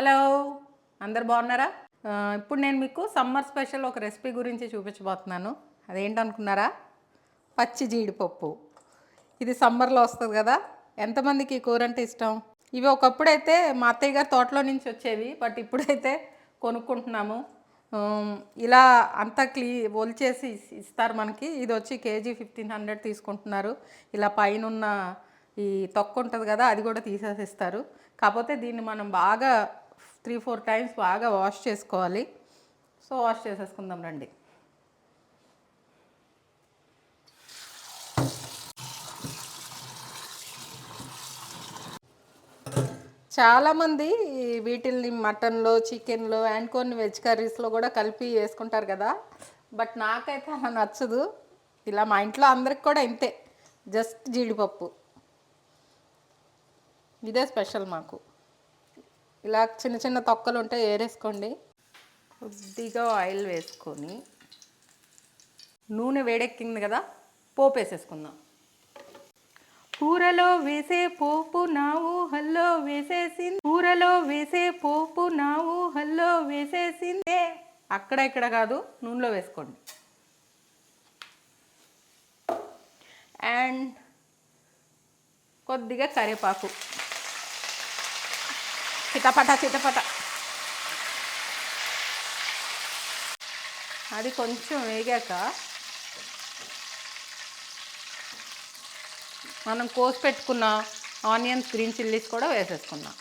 Hello అందరు బాగున్నారా? ఇప్పుడు నేను మీకు సమ్మర్ స్పెషల్ ఒక రెసిపీ గురించి చూపించబోతున్నాను. అదేంటనుకున్నారా? పచ్చి జీడిపప్పు. ఇది సమ్మర్లో వస్తుంది కదా ఎంతమందికి ఈ కూర అంటే ఇష్టం? ఇవి ఒకప్పుడు అయితే మా అత్తయ్య గారి తోటలో నుంచి వచ్చేవి బట్ ఇప్పుడైతే కొనుక్కుంటున్నాము. ఇలా అంతా క్లీ ఒలిచేసి ఇస్తారు మనకి. ఇది వచ్చి కేజీ ఫిఫ్టీన్ హండ్రెడ్ తీసుకుంటున్నారు. ఇలా పైన ఉన్న ఈ తొక్క ఉంటుంది కదా అది కూడా తీసేసిస్తారు కాకపోతే దీన్ని మనం బాగా త్రీ ఫోర్ టైమ్స్ బాగా వాష్ చేసుకోవాలి. సో వాష్ చేసేసుకుందాం రండి. చాలామంది వీటిల్ని మటన్లో చికెన్లో అండ్ కొన్ని వెజ్ కర్రీస్లో కూడా కలిపి వేసుకుంటారు కదా. బట్ నాకైతే అలా నచ్చదు. ఇలా మా ఇంట్లో అందరికి కూడా ఇంతే. జస్ట్ జీడిపప్పు. ఇదే స్పెషల్ మాకు. ఇలా చిన్న చిన్న తొక్కలు ఉంటే ఏరేసుకోండి. కొద్దిగా ఆయిల్ వేసుకొని నూనె వేడెక్కింది కదా పోపు వేసేసుకుందాం. కూరలో వేసే పోపు నావు హల్లో వేసేసింది. కూరలో వేసే పోపు నావు ఊహల్లో వేసేసిందే. అక్కడ ఇక్కడ కాదు నూనెలో వేసుకోండి. అండ్ కొద్దిగా కరివేపాకు. చిటపట చిటపట అది కొంచెం వేగాక మనం కోసి పెట్టుకున్న ఆనియన్స్ గ్రీన్ చిల్లీస్ కూడా వేసేసుకున్నాం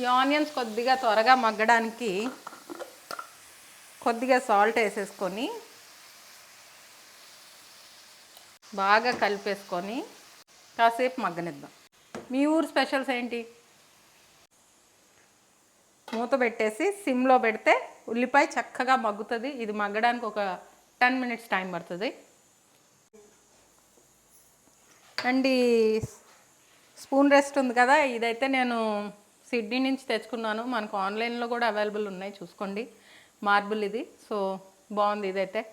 ఈ ఆనియన్స్ కొద్దిగా త్వరగా మగ్గడానికి కొద్దిగా సాల్ట్ వేసేసుకొని బాగా కలిపేసుకొని కాసేపు మగ్గనిద్దాం. మీ ఊరు స్పెషల్స్ ఏంటి? మూత పెట్టేసి సిమ్లో పెడితే ఉల్లిపాయ చక్కగా మగ్గుతుంది. ఇది మగ్గడానికి ఒక టెన్ మినిట్స్ టైం పడుతుంది. అండ్ స్పూన్ రెస్ట్ ఉంది కదా ఇదైతే నేను సిడ్నీ నుంచి తెచ్చుకున్నాను. మనకు ఆన్లైన్లో కూడా అవైలబుల్ ఉన్నాయి. చూసుకోండి. మార్బుల్ ఇది. సో బాగుంది ఇదైతే.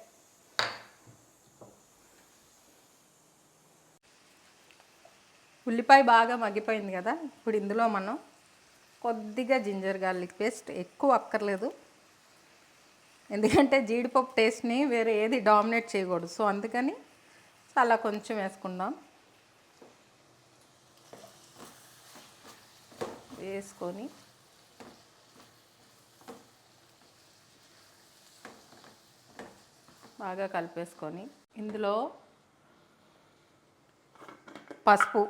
ఉల్లిపాయ బాగా మగ్గిపోయింది కదా. ఇప్పుడు ఇందులో మనం కొద్దిగా జింజర్ గార్లిక్ పేస్ట్ ఎక్కువ అక్కర్లేదు. ఎందుకంటే జీడిపప్పు టేస్ట్ని వేరే ఏది డామినేట్ చేయకూడదు. సో అందుకని అలా కొంచెం వేసుకుందాం. వేసుకొని బాగా కలిపేసుకొని ఇందులో పసుపు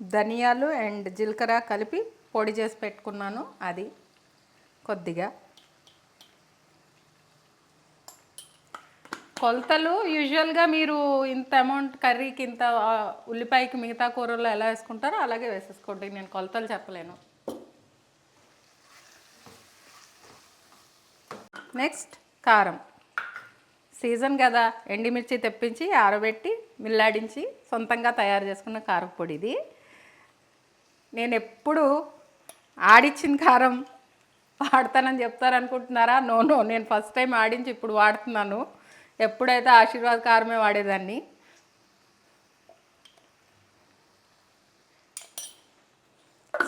ధనియాలు అండ్ జీలకర్ర కలిపి పొడి చేసి పెట్టుకున్నాను అది కొద్దిగా. కొలతలు యూజువల్గా మీరు ఇంత అమౌంట్ కర్రీకి ఇంత ఉల్లిపాయకి మిగతా కూరల్లో ఎలా వేసుకుంటారో అలాగే వేసేసుకోండి. నేను కొలతలు చెప్పలేను. నెక్స్ట్ కారం. సీజన్ కదా ఎండిమిర్చి తెప్పించి ఆరబెట్టి మిల్లాడించి సొంతంగా తయారు చేసుకున్న కారం పొడి ఇది. నేను ఎప్పుడు ఆడిచ్చిన కారం వాడతానని చెప్తారనుకుంటున్నారా? నో నో నేను ఫస్ట్ టైం ఆడించి ఇప్పుడు వాడుతున్నాను. ఎప్పుడైతే ఆశీర్వాద్ కారమే వాడేదాన్ని.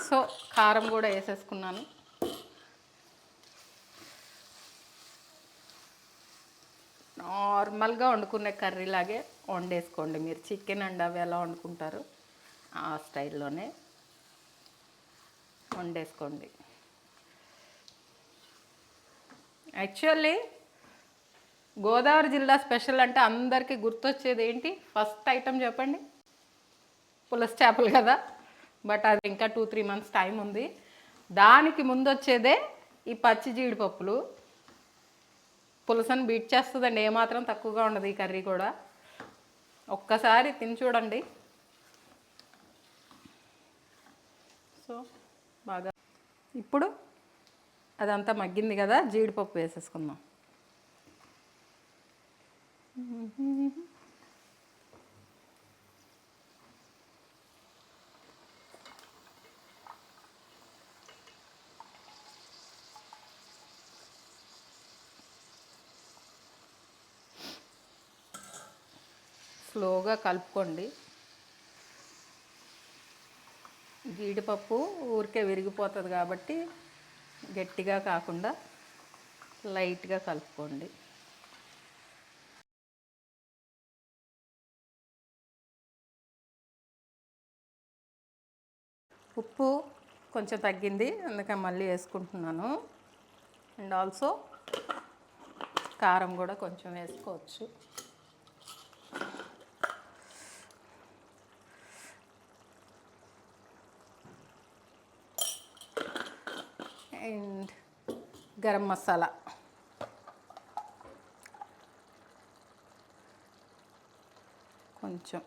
సో కారం కూడా వేసేసుకున్నాను. నార్మల్గా వండుకునే కర్రీలాగే వండేసుకోండి మీరు. చికెన్ అండ్ అవి ఎలా వండుకుంటారు ఆ స్టైల్లోనే వండేసుకోండి. యాక్చువల్లీ గోదావరి జిల్లా స్పెషల్ అంటే అందరికీ గుర్తొచ్చేది ఏంటి? ఫస్ట్ ఐటెం చెప్పండి. పులస చేపలు కదా. బట్ అది ఇంకా టూ త్రీ మంత్స్ టైం ఉంది. దానికి ముందు వచ్చేదే ఈ పచ్చి జీడిపప్పులు. పులసను బీట్ చేస్తుందండి ఏమాత్రం తక్కువగా ఉండదు ఈ కర్రీ కూడా. ఒక్కసారి తిని చూడండి. సో బాగా. ఇప్పుడు అదంతా మగ్గింది కదా జీడిపప్పు వేసేసుకుందాం. స్లోగా కలుపుకోండి. జీడిపప్పు ఊరికే విరిగిపోతుంది కాబట్టి గట్టిగా కాకుండా లైట్గా కలుపుకోండి. ఉప్పు కొంచెం తగ్గింది అందుకే మళ్ళీ వేసుకుంటున్నాను. అండ్ ఆల్సో కారం కూడా కొంచెం వేసుకోవచ్చు. అండ్ గరం మసాలా. కొంచెం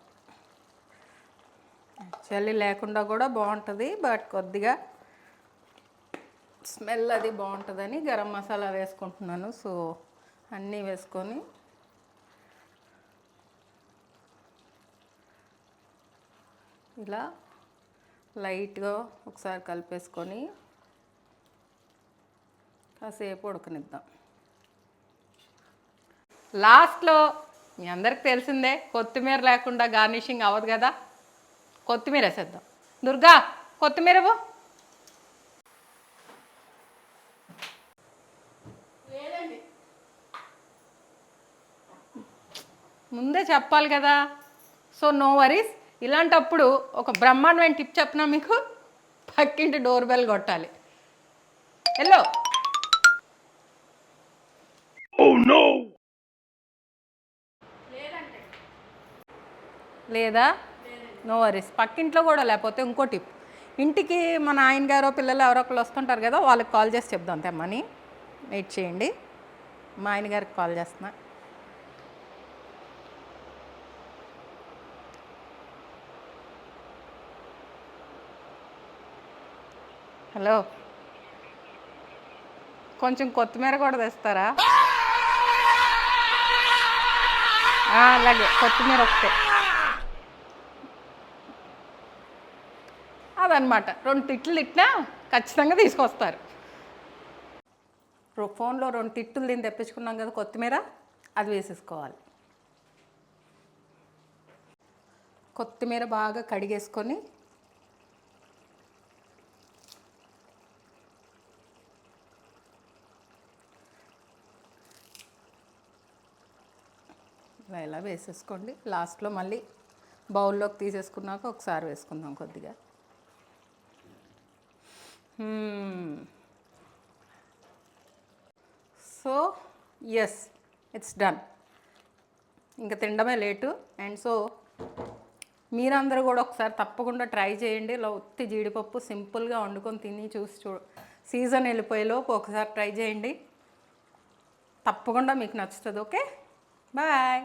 చలి లేకుండా కూడా బాగుంటుంది బట్ కొద్దిగా స్మెల్ అది బాగుంటుందని గరం మసాలా వేసుకుంటున్నాను. సో అన్నీ వేసుకొని ఇలా లైట్గా ఒకసారి కలిపేసుకొని కాసేపు ఉడకనిద్దాం. లాస్ట్లో మీ అందరికి తెలిసిందే కొత్తిమీర లేకుండా గార్నిషింగ్ అవ్వదు కదా? కొత్తిమీర వేసేద్దాం. దుర్గా కొత్తిమీర. ముందే చెప్పాలి కదా. సో నో వరీస్ ఇలాంటప్పుడు ఒక బ్రహ్మాండమైన టిప్ చెప్పినా మీకు? పక్కింటి డోర్ బెల్ కొట్టాలి హలో లేదా? నో వరీస్ పక్కింట్లో కూడా లేకపోతే ఇంకో టిప్. ఇంటికి మన ఆయన గారో పిల్లలు ఎవరో ఒకరు వస్తుంటారు కదా వాళ్ళకి కాల్ చేసి చెప్దాం తెమ్మని. వెయిట్ చేయండి. మా ఆయన గారికి కాల్ చేస్తున్నా. హలో కొంచెం కొత్తిమీర కూడా తెస్తారా? అలాగే. కొత్తిమీర ఒకటే. అనమాట రెండు తిట్లు తిట్టినా ఖచ్చితంగా తీసుకొస్తారు. ఫోన్లో రెండు తిట్టులు దీన్ని తెప్పించుకున్నాం కదా కొత్తిమీర అది వేసేసుకోవాలి. కొత్తిమీర బాగా కడిగేసుకొని ఇలా ఇలా వేసేసుకోండి. లాస్ట్లో మళ్ళీ బౌల్లోకి తీసేసుకున్నాక ఒకసారి వేసుకుందాం కొద్దిగా. సో ఎస్ ఇట్స్ డన్ ఇంకా తినడమే లేటు. అండ్ సో మీరందరూ కూడా ఒకసారి తప్పకుండా ట్రై చేయండి. ఇలా ఉత్తి జీడిపప్పు సింపుల్గా వండుకొని తిని చూసి చూ సీజన్ వెళ్ళిపోయేలోపు ఒకసారి ట్రై చేయండి. తప్పకుండా మీకు నచ్చుతుంది ఓకే? బాయ్!